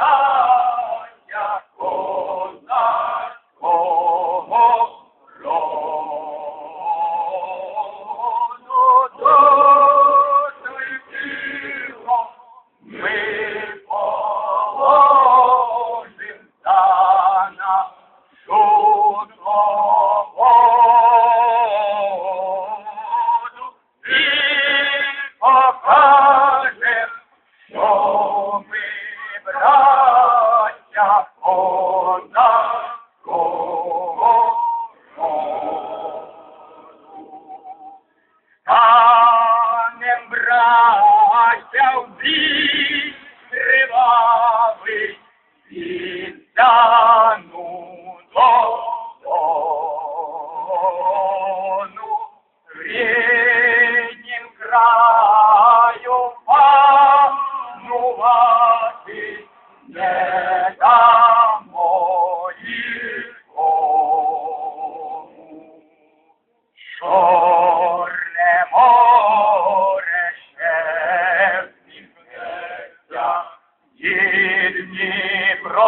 Oh! gonna.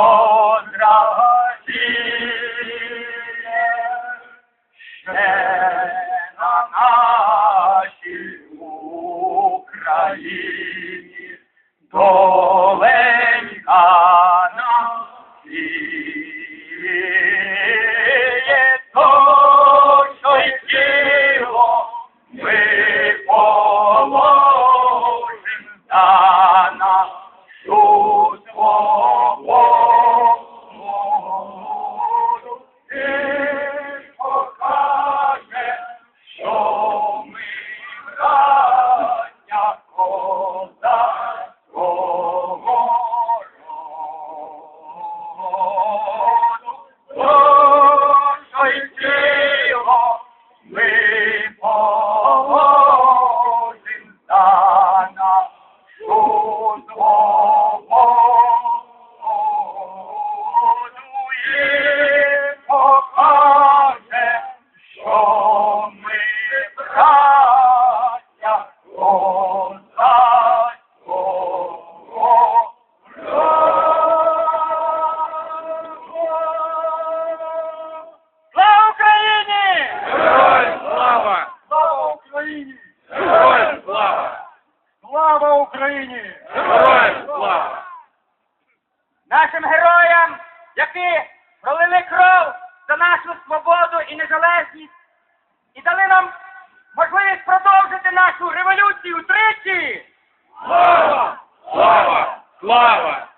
Oh. Слава Україні! Героям слава! Нашим героям, які пролили кров за нашу свободу і незалежність і дали нам можливість продовжити нашу революцію тричі! Слава! Слава! Слава!